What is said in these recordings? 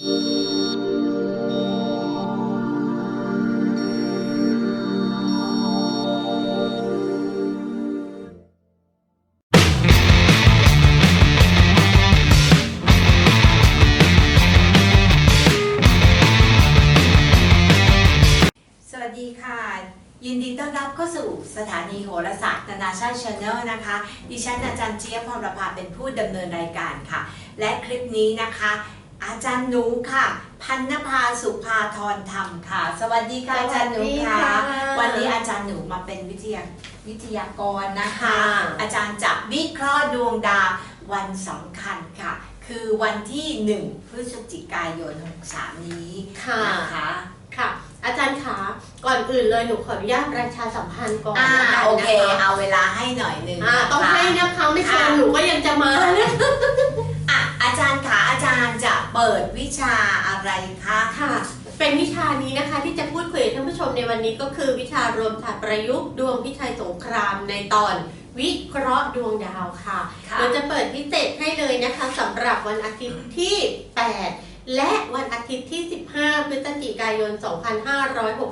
สวัสดีค่ะ ยินดีต้อนรับเข้าสู่สถานีโหราศาสตร์นานาชาติชาแนลนะคะ ดิฉันอาจารย์เจี๊ยบพรประภาเป็นผู้ดำเนินรายการค่ะ และคลิปนี้นะคะ อาจารย์หนูค่ะ พันนภาสุภาธรธรรมค่ะ สวัสดีค่ะอาจารย์หนูค่ะ สวัสดีค่ะ วันนี้อาจารย์หนูมาเป็นวิทยาวิทยากรนะคะค่ะอาจารย์จะวิเคราะห์ดวงดาววันสำคัญค่ะ คือวันที่ 1 พฤศจิกายน 63 นี้ค่ะ นะคะ ค่ะ อาจารย์ขาก่อนอื่นเลยหนูขออนุญาตประชาสัมพันธ์ก่อนอ่าแล้วกันโอเค นะคะเอาเวลาให้หน่อยหนึงอ่าต้องนะคะให้นะคะไม่เชิญค่ะหนูก็ยังจะมานะอะอา จารย์คะอาจารย์จะเปิดวิชาอะไรคะค่ะ เป็นวิชานี้นะคะที่จะพูดคุยกับท่านผู้ชมในวันนี้ก็คือวิชารวมศาสตร์ประยุกต์ดวงพิชัยสงครามในตอนวิเคราะห์ดวงดาวค่ะ ค่ะ เราจะเปิดพิเศษให้เลยนะคะสำหรับวันอาทิตย์ที่ 8 และวันอาทิตย์ที่ 15 พฤศจิกายน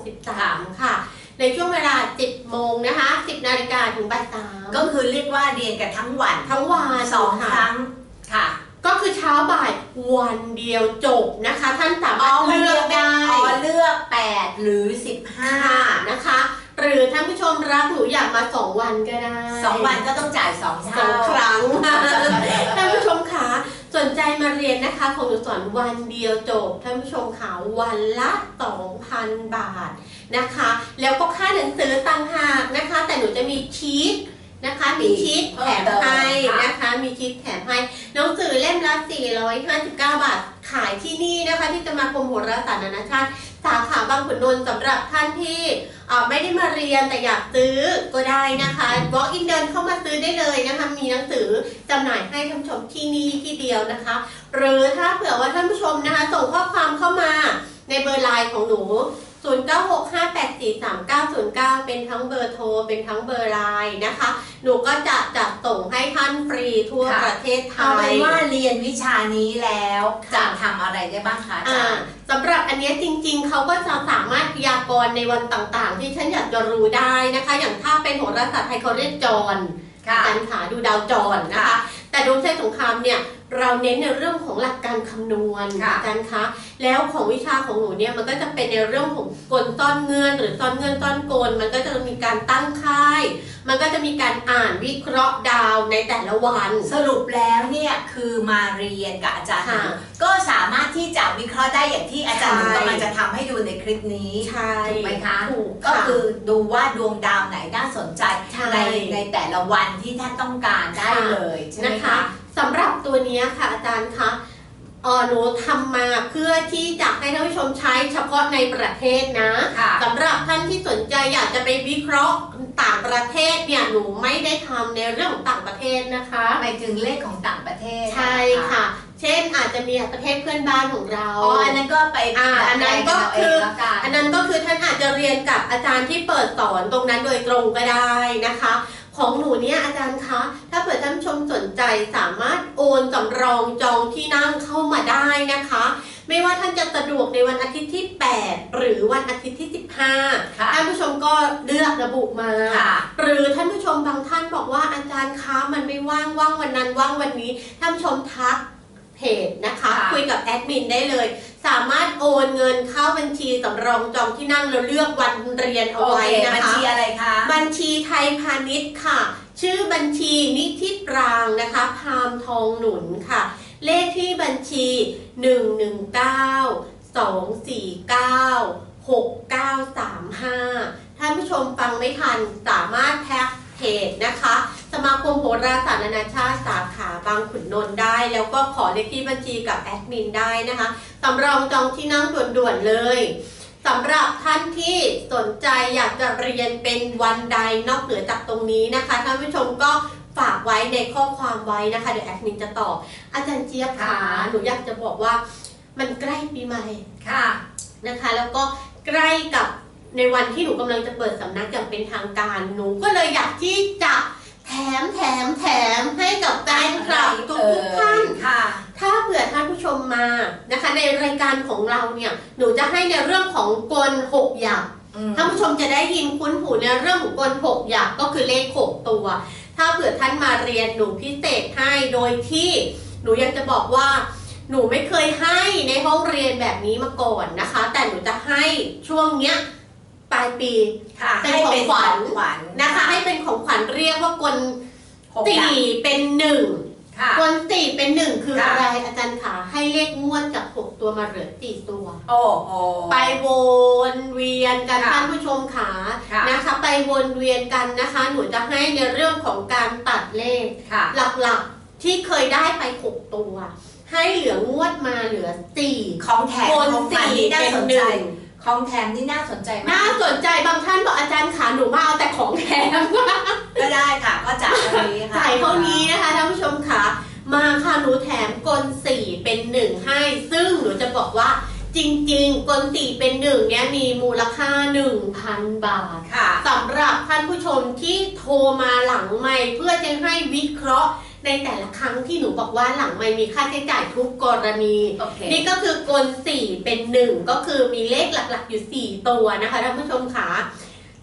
2563 ค่ะ ในช่วงเวลา 10 โมงนะคะ 10 นาฬิกาถึงบ่ายสามก็คือเรียกว่าเรียนกันทั้งวันทั้งวันสองคค่ะรั้งค่ะ ก็คือเช้าบ่ายวันเดียวจบนะคะ ท่านสาอ๋มาอรถมันเลืเลืออกกได้อ๋อเลือก 8 หรือค่ะ15 นะคะ หรือท่านผู้ชมรักหนูอยากมา 2 วันก็ได้สองวันก็ต้องจ่ายสองสอเท่างครั้งท่านผู้ชมคะสนใจมาเรียนนะคะของหนูสอนวันเดียวจบท่านผู้ชมคะวันละ 2,000 บาทนะคะ แล้วก็ค่าหนังสือต่างหากนะคะ แต่หนูจะมีชีต นะคะ มีชีตแถมให้นะคะ มีชีตแถมให้หนังสือเล่มละ 459 บาท ขายที่นี่นะคะ ที่จะมาคมโหราศาสตร์นานาชาติสาขาบางขุนนนท์สำหรับท่านที่เอ่อไม่ได้มาเรียนแต่อยากซื้อก็ได้นะคะ walk in เดินเข้ามาซื้อได้เลยนะคะ มีหนังสือจำหน่ายให้ท่านผู้ชมที่นี่ที่เดียวนะคะ หรือถ้าเผื่อว่าท่านผู้ชมนะคะ ส่งข้อความเข้ามาในเบอร์ไลน์ของหนู 0965843909 เป็นทั้งเบอร์โทร เป็นทั้งเบอร์ไลน์นะคะ หนูก็จะจัดส่งให้ท่านฟรีทั่วประเทศไทเอาเป็ย นว่าเรียนวิชานี้แล้วค่ะ จะทำอะไรได้บ้างคะอาจาอ่ารย์ สำหรับอันเนี้ยจริงๆ เขาก็จะสามารถพยากรณ์ในวันต่างๆ ที่ฉันอยากจะรู้ได้นะคะ อย่างถ้าเป็นโหราศาสตร์ไทยเขาเรียกจรค่ะการขาดูดาวจรนะคะค่ะแต่ดวงใจสงครามเนี่ย เราเน้นในเรื่องของหลักการคำนวณค่ะอาจารย์คะแล้วของวิชาของหนูเนี่ยมันก็จะเป็นในเรื่องของกลซ่อนเงื่อนหรือซ่อนเงื่อนซ่อนกล มันก็จะมีการตั้งค่าย มันก็จะมีการอ่านวิเคราะห์ดาวในแต่ละวัน สรุปแล้วเนี่ยคือมาเรียนกับอาจารย์หนูค่ะก็สามารถที่จะวิเคราะห์ได้อย่างที่อาจารย์หนูใช่กำลังจะทำให้ดูในคลิปนี้ใช่ถูกไหมคะถูกก็ค่ะคือดูว่าดวงดาวไหนน่าสนใจใช่ในในแต่ละวันที่ท่านต้องการได้เลยใช่ไหมนะคะคะสำหรับ ตัวเนี้ยค่ะอาจารย์คะเออหนูทำมาเพื่อที่จะให้ท่านผู้ชมใช้เฉพาะในประเทศนะค่ะสำหรับท่านที่สนใจอยากจะไปวิเคราะห์ต่างประเทศเนี่ยหนูไม่ได้ทำในเรื่องของต่างประเทศนะคะหมายถึงเลขของต่างประเทศใช่ค่ะ เช่นอาจจะมีประเทศเพื่อนบ้านของเราอ๋ออันนั้นก็ไปอ่าอันนั้นก็ดัดแปลงคือเาเงแล้วกันอันนั้นก็คือท่านอาจจะเรียนกับอาจารย์ที่เปิดสอนตรงนั้นโดยตรงก็ได้นะคะ ของหนูเนี่ยอาจารย์คะ ถ้าเผื่อท่านผู้ชมสนใจสามารถโอนสำรองจองที่นั่งเข้ามาได้นะคะ ไม่ว่าท่านจะสะดวกในวันอาทิตย์ที่ 8 หรือวันอาทิตย์ที่ 15ค่ะท่านผู้ชมก็เลือกระบุมาค่ะหรือท่านผู้ชมบางท่านบอกว่าอาจารย์คะมันไม่ว่างว่างวันนั้นว่างวันนี้ท่านผู้ชมทักเพจนะคะค่ะคุยกับแอดมินได้เลย สามารถโอนเงินเข้าบัญชีสำรองจองที่นั่งแล้วเลือกวันเรียนเอาโอไว้เคนะบัญคะชีอะไรคะ บัญชีไทยพาณิชย์ค่ะ ชื่อบัญชีนิธิปรางนะคะ พามทองหนุนค่ะ เลขที่บัญชี 119 249 6935 ท่านผู้ชมฟังไม่ทันสามารถแท็กเพจนะคะ สมาคมโหราศาสตร์นานาชาติสาขาบางขุนนนท์ได้ แล้วก็ขอเลขที่บัญชีกับแอดมินได้นะคะสำรองจองที่นั่งด่วนๆเลยสำหรับท่านที่สนใจอยากจะเรียนเป็นวันใดนอกเหนือจากตรงนี้นะคะท่านผู้ชมก็ฝากไว้ในข้อความไว้นะคะเดี๋ยวแอดมินจะตอบอาจารย์เจี๊ยบค่ะหนูอยากจะบอกว่ามันใกล้ปีใหม่ค่ะนะคะ แล้วก็ใกล้กับในวันที่หนูกำลังจะเปิดสำนักอย่างเป็นทางการ หนูก็เลยอยากที่จะ แถมแถมแถมให้กับแฟนคลับทุกทุกๆท่านค่ะถ้าเผื่อท่านผู้ชมมานะคะ ในรายการของเราเนี่ยหนูจะให้ในเรื่องของกลหกหยักอืมท่านผู้ชมจะได้ยินคุ้นหูในเรื่องของกลหกหยักก็คือเลขหกตัว ถ้าเผื่อท่านมาเรียนหนูพิเศษให้โดยที่หนูยังจะบอกว่าหนูไม่เคยให้ในห้องเรียนแบบนี้มาก่อนนะคะ แต่หนูจะให้ช่วงเนี้ย ปลายปี ค่ะเป็นให้เป็นของขวัญ ของขวัญนะคะ ให้เป็นของขวัญเรียกว่ากลหกอย่างสี่เป็นหนึ่งค่ะ กลสี่เป็นหนึ่งคือค่ะ อะไรอาจารย์คะให้เลขงวดจากหกตัวมาเหลือสี่ตัว โอ้โห ไปวนเวียนกันค่ะท่านผู้ชมขาค่ะ นะคะ ไปวนเวียนกันนะคะ หนูจะให้ในเรื่องของการตัดเลข ค่ะ หลักๆที่เคยได้ไปหกตัว ให้เหลืองวดมาเหลือสี่ ของแถมคนของขวัญสี่นี่น่าเป็นสนหนึ่ใจง ของแถมนี่น่าสนใจมาน่าก สนใจบางท่านบอกอาจารย์ขาหนูมาเอาแต่ของแถม ก็ได้ค่ะ ก็จ่ายเท่านี้ค่ะจ่ายเท่านี้นะคะท่านผู้ชมค่ะ มาค่ะหนูแถมกลสี่เป็นหนึ่งให้ ซึ่งหนูจะบอกว่าจริงๆ กลสี่เป็นหนึ่งเนี้ยมีมูลค่า 1,000 บาทค่ะ สำหรับท่านผู้ชมที่โทรมาหลังไม่เพื่อจะให้วิเคราะห์ ในแต่ละครั้งที่หนูบอกว่าหลังไม่มีค่าใช้จ่ายทุกกรณีโอเคนี่ก็คือกลสี่เป็นหนึ่งก็คือมีเลขหลักๆอยู่สี่ตัวนะคะท่านผู้ชมค่ะ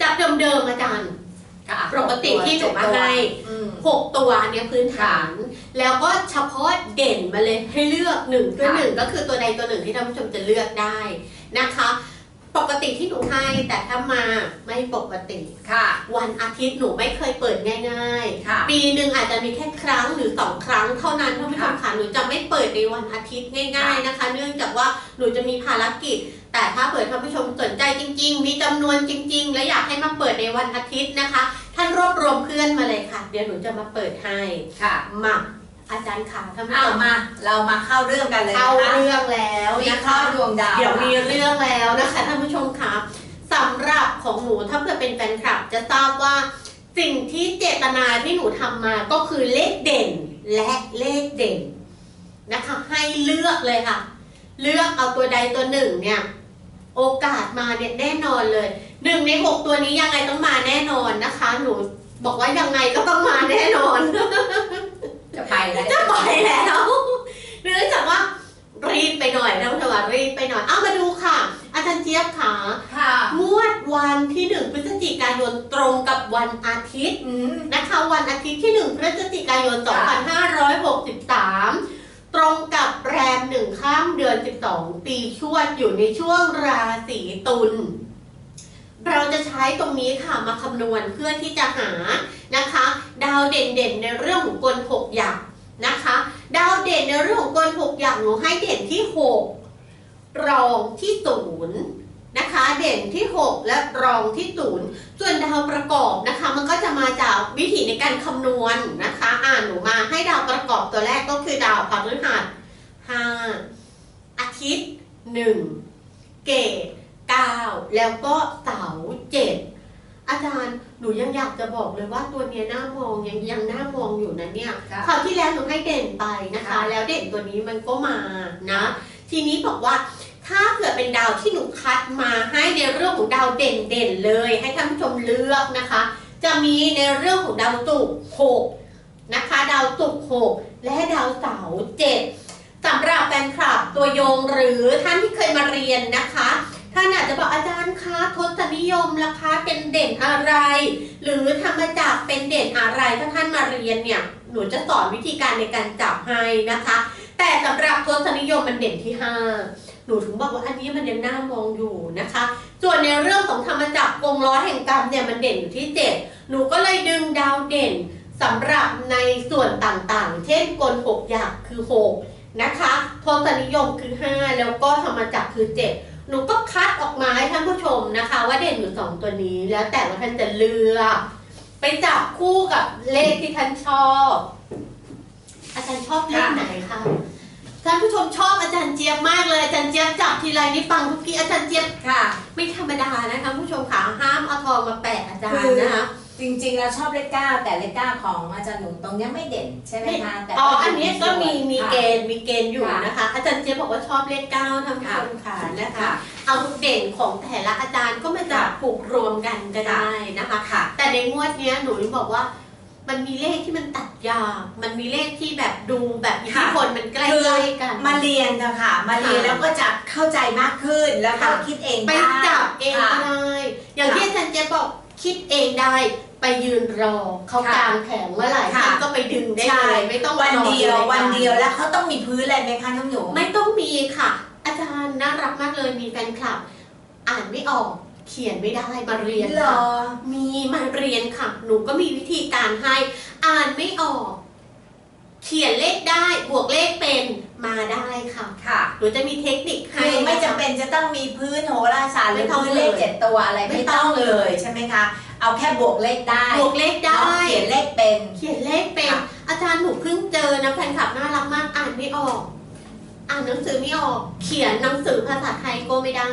จากเดิมๆอาจารย์ค่ะปกติที่หนูมาให้อืมหกตัวเนี่ยพื้นฐาน แล้วก็เฉพาะเด่นมาเลยให้เลือกหนึ่งคือค่ะหนึ่งก็คือตัวใดตัวหนึ่งที่ท่านผู้ชมจะเลือกได้นะคะ ปกติที่หนูให้แต่ถ้ามาไม่ปกติ ค่ะ วันอาทิตย์หนูไม่เคยเปิดง่ายค่ะ ๆ ปีหนึ่งอาจจะมีแค่ครั้งหรือสองครั้งเท่านั้นท่านผู้ชมค่ะหนูจะไม่เปิดในวันอาทิตย์ง่าย ๆนะคะ เนื่องจากว่าหนูจะมีภารกิจ แต่ถ้าเปิดท่านผู้ชมสนใจจริง ๆ มีจำนวนจริง ๆ และอยากให้มาเปิดในวันอาทิตย์นะคะ ท่านรวบรวมเพื่อนมาเลยค่ะ เดี๋ยวหนูจะมาเปิดให้ค่ะ มา อาจารย์ค่ะท่านผู้เอาชมมาเรามาเข้าเรื่องกันเลยเข้านะคะเรื่องแล้ววินะเคราะคะห์ดวงดาวเดี๋ยวมีเรื่องแล้วนะคะท่านผู้ชมคะสำหรับของหนูถ้าเกิดเป็นแฟนคลับ จะทราบว่าสิ่งที่เจตนาที่หนูทำมาก็คือเลขเด่นและเลขเด่นนะคะ ให้เลือกเลยค่ะ เลือกเอาตัวใดตัวหนึ่งเนี่ย โอกาสมาเนี่ยแน่นอนเลยหนึ่งในหกตัวนี้ยังไงต้องมาแน่นอนนะคะ หนูบอกว่ายังไงก็ต้องมาแน่นอน จะไปแล้วจะปล่อยแล้วเนื่องจากว่ารีบไปหน่อยนะคุณผู้ชมรีบไปหน่อย เอามาดูค่ะ อาจารย์เจี๊ยบขาค่ะงวดวันที่หนึ่งพฤศจิกายนตรงกับวันอาทิตย์อืมนะคะ วันอาทิตย์ที่หนึ่งพฤศจิกายนค่ะ2563 ตรงกับแรมหนึ่งข้ามเดือน 12 ปีชวดอยู่ในช่วงราศีตุล เราจะใช้ตรงนี้ค่ะมาคำนวณเพื่อที่จะหานะคะ ดาวเด่นๆในเรื่องของกลหกอย่างนะคะ ดาวเด่นในเรื่องของกลหกอย่างหนูให้เด่นที่หกรองที่ศูนย์นะคะเด่นที่หกและรองที่ศูนย์ส่วนดาวประกอบนะคะ มันก็จะมาจากวิธีในการคำนวณนะคะอ่านหนูมาให้ดาวประกอบตัวแรกก็คือดาวพฤหัสห้าอาทิตย์หนึ่งเกต เก้าแล้วก็เสาร์เจ็ดอาจารย์หนูยังอยากจะบอกเลยว่าตัวเนี้ยน่ามองยังยังน่ามองอยู่นะเนี่ยค่ะคราวที่แล้วหนูให้เด่นไปนะคะ ค่ะ แล้วเด่นตัวนี้มันก็มานะ ทีนี้บอกว่าถ้าเกิดเป็นดาวที่หนูคัดมาให้ในเรื่องของดาวเด่นๆเลย ให้ท่านผู้ชมเลือกนะคะ จะมีในเรื่องของดาวศุกร์หกนะคะ ดาวศุกร์หกและดาวเสาร์เจ็ดสำหรับแฟนคลับตัวยงหรือท่านที่เคยมาเรียนนะคะ ท่านอาจจะบอกอาจารย์คะทศนิยมราคาเป็นเด่นอะไร หรือธรรมจักเป็นเด่นอะไรถ้าท่านมาเรียนเนี่ยหนูจะสอนวิธีการในการจับให้นะคะ แต่สำหรับทศนิยมมันเด่นที่ 5 หนูถึงบอกว่าอันนี้มันยังน่ามองอยู่นะคะ ส่วนในเรื่องของธรรมจักรกงล้อแห่งกรรมเนี่ยมันเด่นอยู่ที่ 7 หนูก็เลยดึงดาวเด่นสำหรับในส่วนต่างๆ เช่นกลหกอย่างคือ 6 นะคะทศนิยมคือ 5 แล้วก็ธรรมจักรคือ 7 หนูก็คัดออกมาให้ท่านผู้ชมนะคะ ว่าเด่นอยู่สองตัวนี้ แล้วแต่ว่าท่านจะเลือก ไปจับคู่กับเลขที่ท่านชอบ อาจารย์ชอบเลขไหนคะท่านผู้ชมชอบอาจารย์เจี๊ยบมากเลยอาจารย์เจี๊ยบจับทีไรนี่ฟังทุกทีอาจารย์เจี๊ยบค่ะ ไม่ธรรมดานะคะผู้ชมค่ะห้ามเอาทองมาแปะอาจารคืย์อนะคะ จริงๆเราชอบเลขเก้าแต่เลขเก้าของอาจารย์หนุ่มตรงเนี้ยไม่เด่นใช่ไหมคะแต่อ๋อก็อันนี้ก็มีมีเกค่ะณฑ์มีเกณฑ์อยู่ค่ะนะคะ อาจารย์เจี๊ยบบอกว่าชอบเลขเก้าท่านผู้ชมค่ะนะคะค่ะเอาเด่นของแต่ละอาจารย์ก็มาจับผูกรวมกันก็ได้นะคะค่ะ แต่ในงวดเนี้ยหนูบอกว่า มันมีเลขที่มันตัดยากมันมีเลขที่แบบดูแบบอิทธิค่ะพลมันใกคือล้ๆกัน มาเรียนนะคะมาเรียนค่ะแล้วก็จะเข้าใจมากขึ้นแล้วก็ค่ะคิดเองไปได้จับเองค่ะก็ได้อย่างค่ะที่อาจารย์เจ๊บอก คิดเองได้ไปยืนรอเขาค่ะกลางแผงเมื่อไหร่ค่ะ ท่านก็ไปดึงได้ใช่เลยไม่ต้องวันรอเดียวรายการวันเดียวแล้วเขาต้องมีพื้นอะไรไหมคะน้องหนู ไม่ต้องมีค่ะ อาจารย์น่ารักมากเลยมีแฟนคลับ อ่านไม่ออกเขียนไม่ได้มาเรียนเหรค่ะอมีมาเรียนค่ะ หนูก็มีวิธีการให้ อ่านไม่ออก เขียนเลขได้บวกเลขเป็นมาได้ค่ะค่ะหนูจะมีเทคนิคให้ คือไม่จำนะคะเป็นจะต้องมีพื้นโหราศาสตร์หรือไม่ต้องพื้นเลขเลยเจ็ดตัวอะไรไม่ไม่ต้ต้อองงเลเลยยใช่ไหมคะ เอาแค่บวกเลขได้บวกเลขได้เขียนเลขเป็น เขียนเลขเป็นค่ะอาจารย์หนูเพิ่งเจอนะแฟนคลับน่ารักมากอ่านไม่ออก อ่านหนังสือไม่ออก เขียนหนังสือภาษาไทยก็ไม่ได้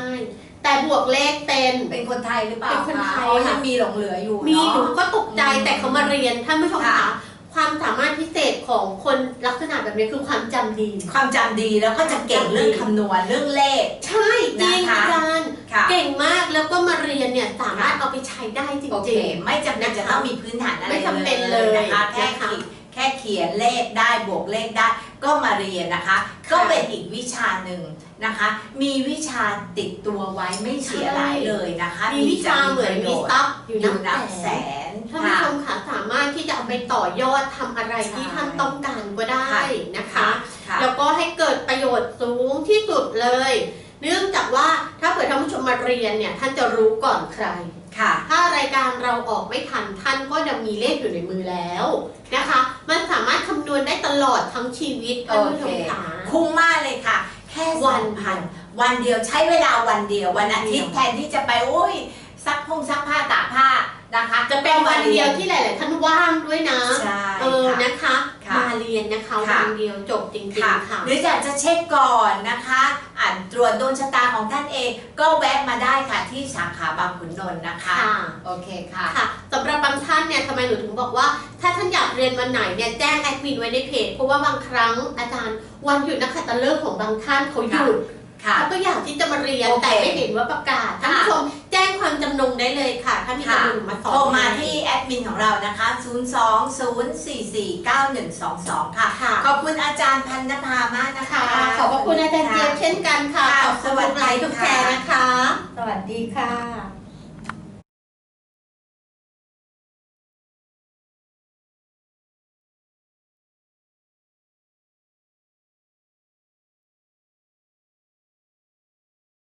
แต่บวกเลขเป็นเป็นคนไทยหรือเปล่าเป็นคนไทยอ๋อค่ะยังมีหลงเหลืออยู่มีหนูเนาะก็ตกใจอืมแต่เขามาเรียนท่านผู้ชมค่ะ คะความสามารถพิเศษของคนลักษณะแบบนี้คือความจำดี ความจำดีแล้วก็จะเก่งเรื่องคำนวณเรื่องเลข ใช่จริงนะคะ อาจารย์ ค่ะเก่งมากแล้วก็มาเรียนเนี่ยสามารถเอาไปใช้ได้จโอเคริง ไม่จำเป็นจะต้องมีพื้นฐานอะไรไม่จำเป็นเลยนะคะแค่นะคะ ขีดแค่เขียนเลขได้บวกเลขได้ ก็มาเรียนนะคะ ก็เป็นอีกวิชาหนึ่งนะคะ มีวิชาติดตัวไว้ไม่เสียหลายเลยนะคะๆมีวิชาเหมือนมีทรัพย์อยู่อยู่นันับบแสแสนนท่านผู้ค่ะชมค่ะสามารถที่จะเอาไปต่อยอดทำอะไรที่ใช่ท่านต้องการก็ได้ค่ะนะคะค่ะแล้วก็ให้เกิดประโยชน์สูงที่สุดเลย เนื่องจากว่าถ้าเกิดท่านผู้ชมมาเรียนเนี่ยท่านจะรู้ก่อนใคร ค่ะ ถ้ารายการเราออกไม่ทันท่านก็จะมีเลขอยู่ในมือแล้วนะคะ มันสามารถคำนวณได้ตลอดทั้งชีวิตท่านผู้ชมค่ะ คุ้มมากเลยค่ะ แค่วัวันนพันวันเดียวใช้เวลาวันเดียววันอาทิตย์เดียวแทนที่จะไปโอ้ยซักพงซักผ้าตากผ้านะคะ จะเป็นวันเดียวที่หลาย ๆ ท่านว่างด้วยนะใช่เออค่ะนะคะค่ะมาเรียนนะคะค่ะวันเดียวจบจริงค่ะๆค่ะ หรืออยากจะเช็คก่อนนะคะอ่าน ตรวจดวงชะตาของท่านเอง ก็แวะมาได้ค่ะที่สาขาบางขุนนนท์นะคะค่ะ โอเคค่ะ ค่ะสำหรับบางท่านเนี่ยทำไมหนูถึงบอกว่า ถ้าท่านอยากเรียนวันไหนเนี่ยแจ้งแอดมินไว้ในเพจเพราะว่าบางครั้งอาจารย์วันหยุดนักขัตฤกษ์ของบางท่านเขาหยุดค่ะ เขาก็อยากที่จะมาเรียนโอเคแต่ไม่เห็นว่าประกาศท่านผู้ชมแจ้งความจำนงได้เลยค่ะ ถ้ามีค่ะจำนงมาสอนโทรมาที่แอดมินของเรานะคะ 020449122 ค่ะค่ะขอบคุณอาจารย์พันนภามากนะคะค่ะขอบพระคุณอาจารย์เจี๊ยบเช่นกันค่ะค่ะขอบคุณสวัสดีไลค์ทุกค่ะแชร์นะคะ สวัสดีค่ะ